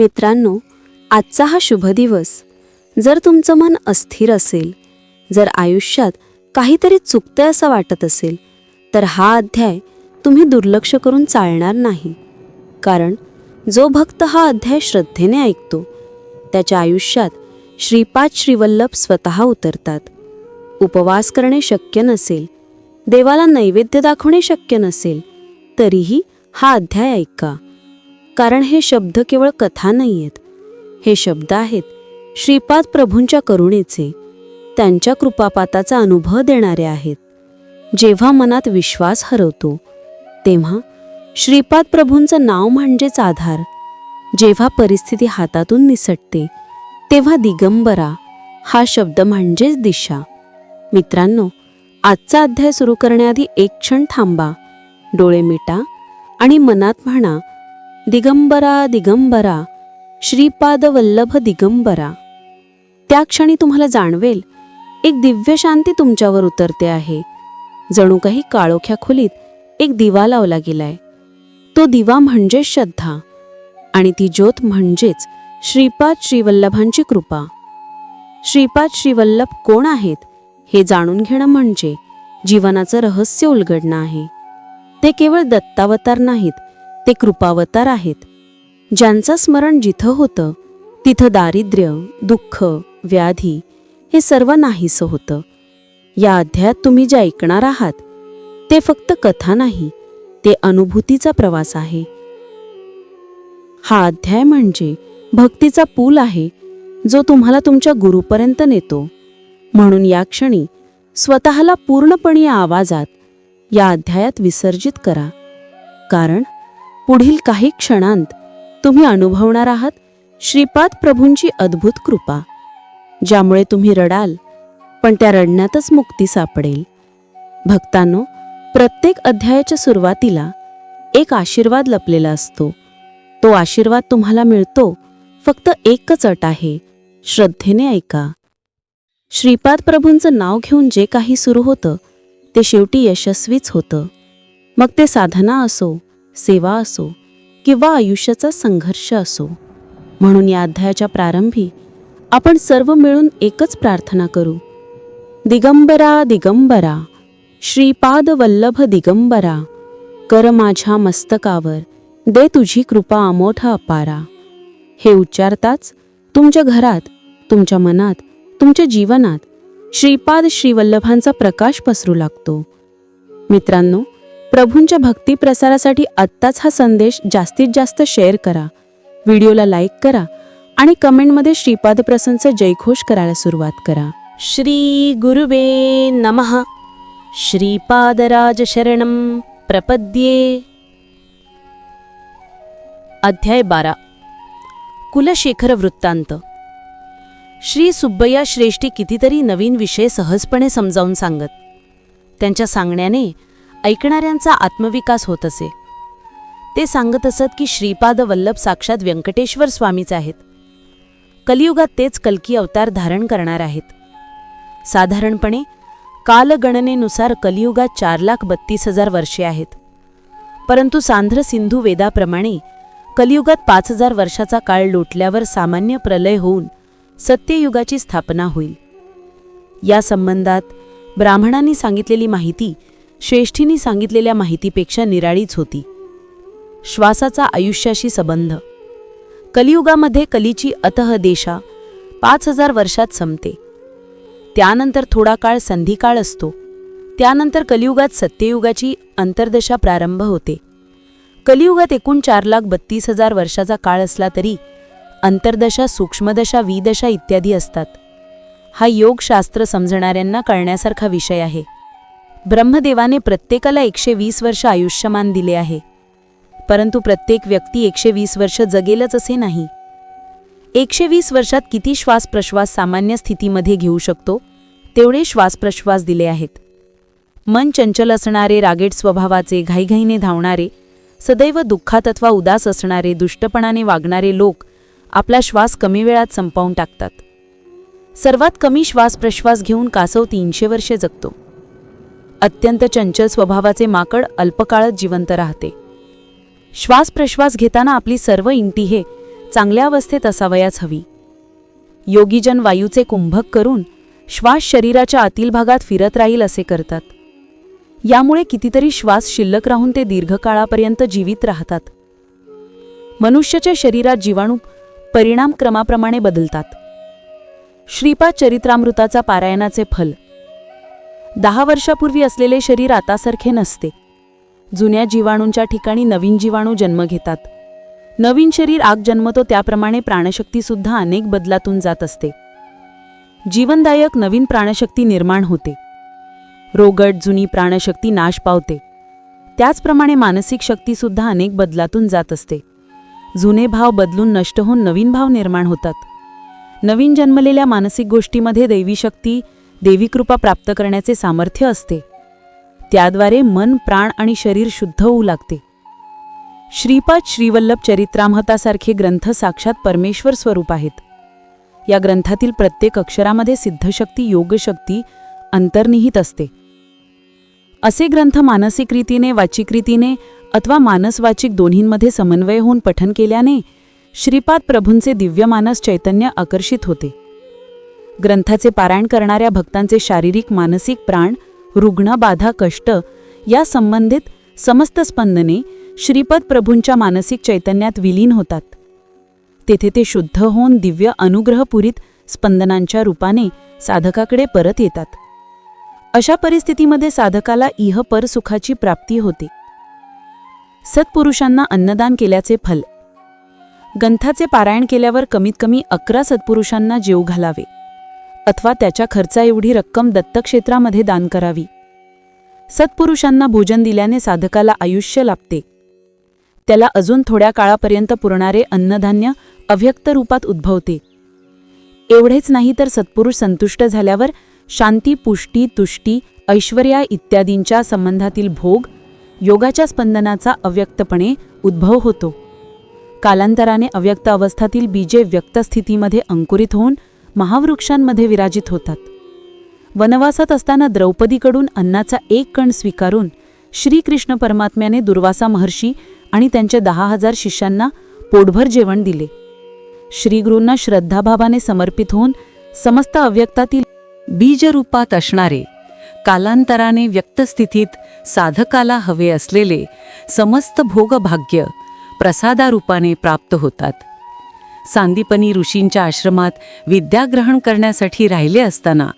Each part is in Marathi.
मित्रांनो आजचा हा शुभ दिवस जर तुमचं मन अस्थिर असेल जर आयुष्यात काहीतरी चुकतंय असं वाटत असेल तर हा अध्याय तुम्ही दुर्लक्ष करून चालणार नाही. कारण जो भक्त हा अध्याय श्रद्धेने ऐकतो त्याच्या आयुष्यात श्रीपाद श्रीवल्लभ स्वतः उतरतात. उपवास करणे शक्य नसेल देवाला नैवेद्य दाखवणे शक्य नसेल तरीही हा अध्याय ऐका. कारण हे शब्द केवळ कथा नाही आहेत हे शब्द आहेत श्रीपाद प्रभूंच्या करुणेचे. त्यांच्या कृपापाताचा अनुभव देणारे आहेत. जेव्हा मनात विश्वास हरवतो तेव्हा श्रीपाद प्रभूंचं नाव म्हणजेच आधार. जेव्हा परिस्थिती हातातून निसटते तेव्हा दिगंबरा हा शब्द म्हणजेच दिशा. मित्रांनो आजचा अध्याय सुरू करण्याआधी एक क्षण थांबा. डोळे मिटा आणि मनात म्हणा दिगंबरा दिगंबरा श्रीपाद वल्लभ दिगंबरा. त्या क्षणी तुम्हाला जाणवेल एक दिव्य शांती तुमच्यावर उतरते आहे. जणू काही काळोख्या खोलीत एक दिवा लावला गेलाय. तो दिवा म्हणजे श्रद्धा आणि ती ज्योत म्हणजेच श्रीपाद श्रीवल्लभांची कृपा. श्रीपाद श्रीवल्लभ कोण आहेत हे जाणून घेणं म्हणजे जीवनाचं रहस्य उलगडणं आहे. ते केवळ दत्तावतार नाहीत ते कृपावतार आहेत. ज्यांचं स्मरण जिथं होतं तिथं दारिद्र्य दुःख व्याधी हे सर्व नाहीसं होतं. या अध्यायात तुम्ही जे ऐकणार आहात ते फक्त कथा नाही ते अनुभूतीचा प्रवास आहे. हा अध्याय म्हणजे भक्तीचा पूल आहे जो तुम्हाला तुमच्या गुरुपर्यंत नेतो. म्हणून या क्षणी स्वतःला पूर्णपणे या आवाजात या अध्यायात विसर्जित करा. कारण पुढील काही क्षणांत तुम्ही अनुभवणार आहात श्रीपाद प्रभूंची अद्भुत कृपा ज्यामुळे तुम्ही रडाल पण त्या रडण्यातच मुक्ती सापडेल. भक्तांनो प्रत्येक अध्यायाच्या सुरुवातीला एक आशीर्वाद लपलेला असतो. तो आशीर्वाद तुम्हाला मिळतो फक्त एकच अट आहे श्रद्धेने ऐका. श्रीपाद प्रभूंचं नाव घेऊन जे काही सुरू होतं ते शेवटी यशस्वीच होतं. मग ते साधना असो सेवा असो किंवा आयुष्याचा संघर्ष असो. म्हणून या अध्यायाच्या प्रारंभी आपण सर्व मिळून एकच प्रार्थना करू. दिगंबरा दिगंबरा श्रीपाद वल्लभ दिगंबरा कर माझ्या मस्तकावर दे तुझी कृपा अमोठ अपारा. हे उच्चारताच तुमच्या घरात तुमच्या मनात तुमच्या जीवनात श्रीपाद श्रीवल्लभांचा प्रकाश पसरू लागतो. मित्रांनो प्रभूंच्या भक्ती प्रसारासाठी आत्ताच हा संदेश जास्तीत जास्त शेअर करा. व्हिडिओला लाईक करा आणि कमेंटमध्ये श्रीपाद प्रसंगचा जयघोष करायला सुरुवात करा. श्री गुरुवे नमः. श्रीपादराज शरणम प्रपद्ये. अध्याय बारा. कुलशेखर वृत्तांत. श्री सुब्बया श्रेष्ठी कितीतरी नवीन विषय सहजपणे समजावून सांगत. त्यांच्या सांगण्याने ऐकणाऱ्यांचा आत्मविकास होत असे. ते सांगत असत की श्रीपाद वल्लभ साक्षात व्यंकटेश्वर स्वामीच आहेत. कलियुगात तेच कल्की अवतार धारण करणार आहेत. साधारणपणे कालगणनेनुसार कलियुगात चार लाख बत्तीस हजार वर्षे आहेत. परंतु सांध्र सिंधू वेदाप्रमाणे कलियुगात पाच हजार वर्षाचा काळ लोटल्यावर सामान्य प्रलय होऊन सत्ययुगाची स्थापना होईल. या संबंधात ब्राह्मणांनी सांगितलेली माहिती श्रेष्ठींनी सांगितलेल्या माहितीपेक्षा निराळीच होती. श्वासाचा आयुष्याशी संबंध. कलियुगामध्ये कलीची अतह देशा पाच हजार वर्षात संपते. त्यानंतर थोडा काळ संधिकाळ असतो. त्यानंतर कलियुगात सत्ययुगाची अंतर्दशा प्रारंभ होते. कलियुगात एकूण चार लाख बत्तीस हजार वर्षाचा काळ असला तरी अंतर्दशा सूक्ष्मदशा विदशा इत्यादी असतात. हा योगशास्त्र समजणाऱ्यांना कळण्यासारखा विषय आहे. ब्रह्मदेवाने प्रत्येकाला एकशे वीस वर्ष आयुष्यमान दिले आहे. परंतु प्रत्येक व्यक्ती एकशे वीस वर्ष जगेलच असे नाही. एकशे वीस वर्षात किती श्वास प्रश्वास सामान्य स्थितीमध्ये घेऊ शकतो? तेवढे श्वास प्रश्वास दिले आहेत. मन चंचल असणारे रागेट स्वभावाचे घाईघाईने धावणारे सदैव दुःखात अथवा उदास असणारे दुष्टपणाने वागणारे लोक आपला श्वास कमी वेळात संपवून टाकतात. सर्वात कमी श्वास प्रश्वास घेऊन कासव तीनशे वर्षे जगतो. अत्यंत चंचल स्वभावाचे माकड अल्पकाळात जिवंत राहते. श्वास प्रश्वास घेताना आपली सर्व इंटी हे चांगल्या अवस्थेत असावयाच हवी. योगीजन वायूचे कुंभक करून श्वास शरीराच्या आतील भागात फिरत राहील असे करतात. यामुळे कितीतरी श्वास शिल्लक राहून ते दीर्घकाळापर्यंत जीवित राहतात. मनुष्याच्या शरीरात जीवाणू परिणाम क्रमाप्रमाणे बदलतात. श्रीपाद चरित्रामृताचा पारायणाचे फल दहा वर्षापूर्वी असलेले शरीर आतासारखे नसते. जुन्या जीवाणूंच्या ठिकाणी नवीन जीवाणू जन्म घेतात. नवीन शरीर आग जन्मतो त्याप्रमाणे प्राणशक्तीसुद्धा अनेक बदलातून जात असते. जीवनदायक नवीन प्राणशक्ती निर्माण होते. रोगट जुनी प्राणशक्ती नाश पावते. त्याचप्रमाणे मानसिक शक्तीसुद्धा अनेक बदलातून जात असते. जुने भाव बदलून नष्ट होऊन नवीन भाव निर्माण होतात. नवीन जन्मलेल्या मानसिक गोष्टीमध्ये दैवी शक्ती देवी कृपा प्राप्त करण्याचे सामर्थ्य असते. त्याद्वारे मन प्राण आणि शरीर शुद्ध होऊ लागते. श्रीपाद श्रीवल्लभ चरित्रामहतासारखे ग्रंथ साक्षात परमेश्वर स्वरूप आहेत. या ग्रंथातील प्रत्येक अक्षरामध्ये सिद्धशक्ती योगशक्ती अंतर्निहित असते. असे ग्रंथ मानसिक रीतीने वाचिक रीतीने अथवा मानसवाचिक दोन्हींमध्ये समन्वय होऊन पठन केल्याने श्रीपाद प्रभूंचे दिव्य मानस चैतन्य आकर्षित होते. ग्रंथाचे पारायण करणाऱ्या भक्तांचे शारीरिक मानसिक प्राण रुग्ण बाधा कष्ट या संबंधित समस्त स्पंदने श्रीपद प्रभूंच्या मानसिक चैतन्यात विलीन होतात. तेथे ते शुद्ध होऊन दिव्य अनुग्रहपुरीत स्पंदनांच्या रूपाने साधकाकडे परत येतात. अशा परिस्थितीमध्ये साधकाला इह परसुखाची प्राप्ती होते. सत्पुरुषांना अन्नदान केल्याचे फल. ग्रंथाचे पारायण केल्यावर कमीत कमी अकरा सत्पुरुषांना जीव घालावे. अथवा त्याच्या खर्चा एवढी रक्कम दत्तक्षेत्रामध्ये दान करावी. सत्पुरुषांना भोजन दिल्याने साधकाला आयुष्य लाभते. त्याला अजून थोड्या काळापर्यंत पुरणारे अन्नधान्य अव्यक्त रूपात उद्भवते. एवढेच नाही तर सत्पुरुष संतुष्ट झाल्यावर शांती पुष्टी तुष्टी ऐश्वर्या इत्यादींच्या संबंधातील भोग योगाच्या स्पंदनाचा अव्यक्तपणे उद्भव होतो. कालांतराने अव्यक्त अवस्थातील बीजे व्यक्त स्थितीमध्ये अंकुरित होऊन महावृक्षांमध्ये विराजित होतात. वनवासात असताना द्रौपदीकडून अन्नाचा एक कण स्वीकारून श्रीकृष्ण परमात्म्याने दुर्वासा महर्षी आणि त्यांच्या दहा हजार शिष्यांना पोटभर जेवण दिले. श्रीगुरूंना श्रद्धाभावाने समर्पित होऊन समस्त अव्यक्तातील बीजरूपात असणारे कालांतराने व्यक्तस्थितीत साधकाला हवे असलेले समस्त भोगभाग्य प्रसादारूपाने प्राप्त होतात. सांदीपनी ऋषींच्या आश्रमात विद्याग्रहण करण्यासाठी राहिले असताना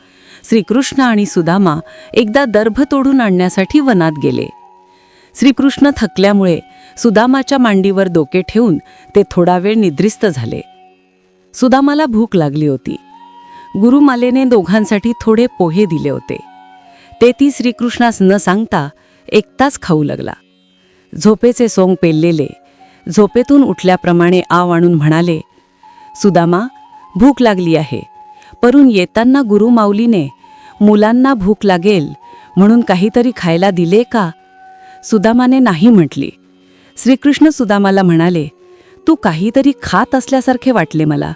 श्रीकृष्ण आणि सुदामा एकदा दर्भ तोडून आणण्यासाठी वनात गेले. श्रीकृष्ण थकल्यामुळे सुदामाच्या मांडीवर डोके ठेवून ते थोडा वेळ निद्रिस्त झाले. सुदामाला भूक लागली होती. गुरुमालेने दोघांसाठी थोडे पोहे दिले होते. ते ती श्रीकृष्णास न सांगता एकताच खाऊ लागला. झोपेचे सोंग पेललेले झोपेतून उठल्याप्रमाणे आव आणून म्हणाले सुदामा भूक लागली आहे. परून येताना गुरुमाऊलीने मुलांना भूक लागेल म्हणून काहीतरी खायला दिले का? सुदामाने नाही म्हटली. श्रीकृष्ण सुदामाला म्हणाले तू काहीतरी खात असल्यासारखे वाटले मला.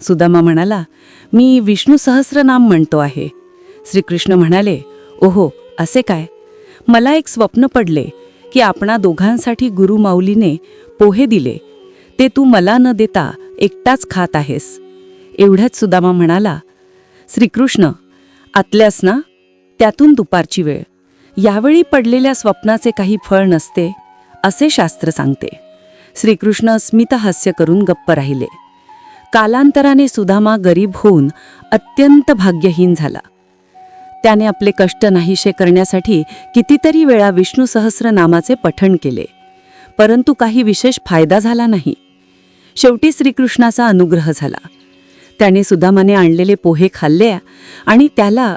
सुदामा म्हणाला मी विष्णू सहस्रनाम म्हणतो आहे. श्रीकृष्ण म्हणाले ओहो असे काय? मला एक स्वप्न पडले की आपणा दोघांसाठी गुरु माऊलीने पोहे दिले. ते तू मला न देता एकटाच खात आहेस. एवढ्याच सुदामा म्हणाला श्रीकृष्ण आतल्यास ना त्यातून दुपारची वेळ. यावेळी पडलेल्या स्वप्नाचे काही फळ नसते असे शास्त्र सांगते. श्रीकृष्ण स्मितहास्य करून गप्प राहिले. कालांतराने सुदामा गरीब होऊन अत्यंत भाग्यहीन झाला. त्याने आपले कष्ट नाहीशे करण्यासाठी कितीतरी वेळा विष्णू सहस्रनामाचे पठण केले. परंतु काही विशेष फायदा झाला नाही. शेवटी श्रीकृष्णाचा अनुग्रह झाला. त्याने सुदामाने आणलेले पोहे खाल्ले आणि त्याला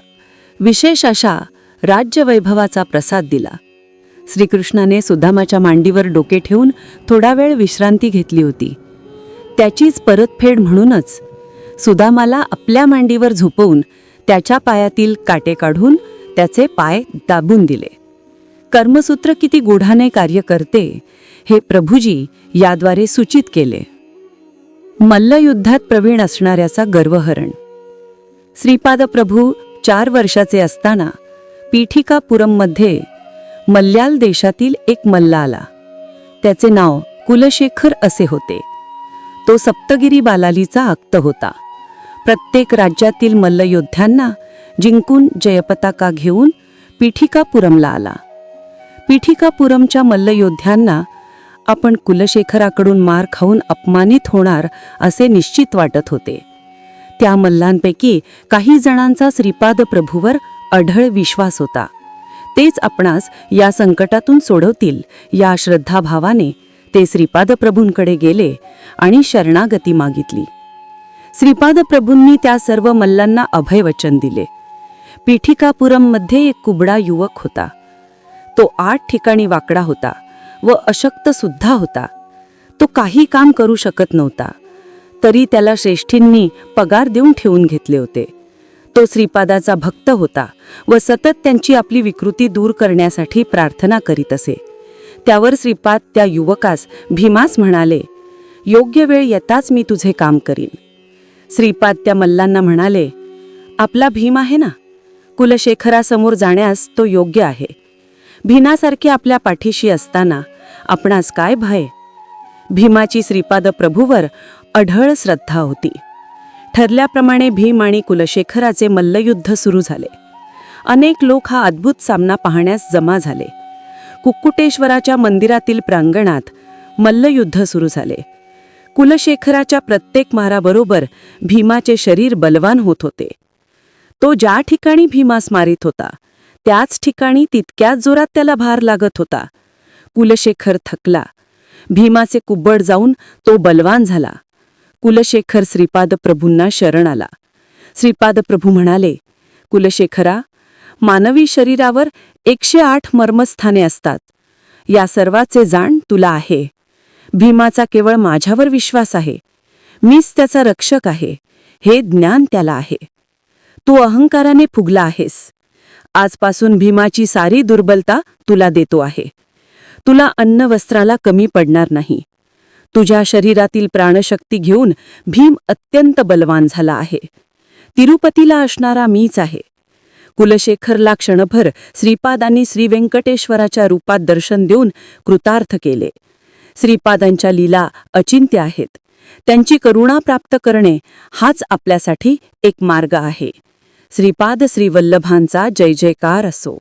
विशेष अशा राज्यवैभवाचा प्रसाद दिला. श्रीकृष्णाने सुदामाच्या मांडीवर डोके ठेवून थोडा वेळ विश्रांती घेतली होती. त्याचीच परतफेड म्हणूनच सुदामाला आपल्या मांडीवर झोपवून त्याच्या पायातील काटे काढून त्याचे पाय दाबून दिले. कर्मसूत्र किती गुढाने कार्य करते हे प्रभूजी याद्वारे सूचित केले. मल्लयुद्धात प्रवीण असणाऱ्याचा गर्वहरण. श्रीपाद प्रभू चार वर्षाचे असताना पीठिकापुरममध्ये मल्याल देशातील एक मल्ला आला. त्याचे नाव कुलशेखर असे होते. तो सप्तगिरी बालालीचा आक्त होता. प्रत्येक राज्यातील मल्लयोद्ध्यांना जिंकून जयपताका घेऊन पीठिकापुरमला आला. पीठिकापुरमच्या मल्लयोद्ध्यांना आपण कुलशेखराकडून मार खाऊन अपमानित होणार असे निश्चित वाटत होते. त्या मल्लांपैकी काही जणांचा श्रीपाद प्रभूवर अढळ विश्वास होता. तेच आपणास या संकटातून सोडवतील या श्रद्धाभावाने ते श्रीपाद प्रभूंकडे गेले आणि शरणागती मागितली. श्रीपाद प्रभूंनी त्या सर्व मल्लांना अभयवचन दिले. पीठिकापुरममध्ये एक कुबडा युवक होता. तो आठ ठिकाणी वाकडा होता. व अशक्त सुद्धा होता. तो काही काम करू शकत नव्हता. तरी त्याला श्रेष्ठींनी पगार देऊन ठेवून घेतले होते. तो श्रीपादाचा भक्त होता व सतत त्यांची आपली विकृती दूर करण्यासाठी प्रार्थना करीत असे. त्यावर श्रीपाद त्या युवकास भीमास म्हणाले योग्य वेळ येताच मी तुझे काम करीन. श्रीपाद त्या मल्लांना म्हणाले आपला भीम आहे ना? कुलशेखरासमोर जाण्यास तो योग्य आहे. भीनासारखे आपल्या पाठीशी असताना आपणास काय भय? भीमाची श्रीपाद प्रभूवर अढळ श्रद्धा होती. ठरल्याप्रमाणे भीम आणि कुलशेखराचे मल्लयुद्ध सुरू झाले. अनेक लोक हा अद्भुत सामना पाहण्यास जमा झाले. कुक्कुटेश्वराच्या मंदिरातील प्रांगणात मल्लयुद्ध सुरू झाले. कुलशेखराच्या प्रत्येक माराबरोबर भीमाचे शरीर बलवान होत होते. तो ज्या ठिकाणी भीमास मारित होता त्याच ठिकाणी तितक्याच जोरात त्याला भार लागत होता. कुलशेखर थकला. भीमाचे कुब्बड जाऊन तो बलवान झाला. कुलशेखर श्रीपाद प्रभूंना शरण आला. श्रीपाद प्रभू म्हणाले कुलशेखरा मानवी शरीरावर एकशे आठ मर्मस्थाने असतात. या सर्वाचे जाण तुला आहे. भीमाचा केवळ माझ्यावर विश्वास आहे. मीच त्याचा रक्षक आहे. हे ज्ञान त्याला आहे. तू अहंकाराने फुगला आहेस. आजपासून भीमाची सारी दुर्बलता तुला देतो आहे. तुला अन्न वस्त्राला कमी पडणार नाही. तुझ्या शरीरातील प्राणशक्ती घेऊन भीम अत्यंत बलवान झाला आहे. तिरुपतीला असणारा मीच आहे. कुलशेखरला क्षणभर श्रीपादांनी श्रीवेंकटेश्वराच्या रूपात दर्शन देऊन कृतार्थ केले. श्रीपादांच्या लीला अचिंत्य आहेत. त्यांची करुणा प्राप्त करणे हाच आपल्यासाठी एक मार्ग आहे. श्रीपाद श्रीवल्लभांचा जय जयकार असो.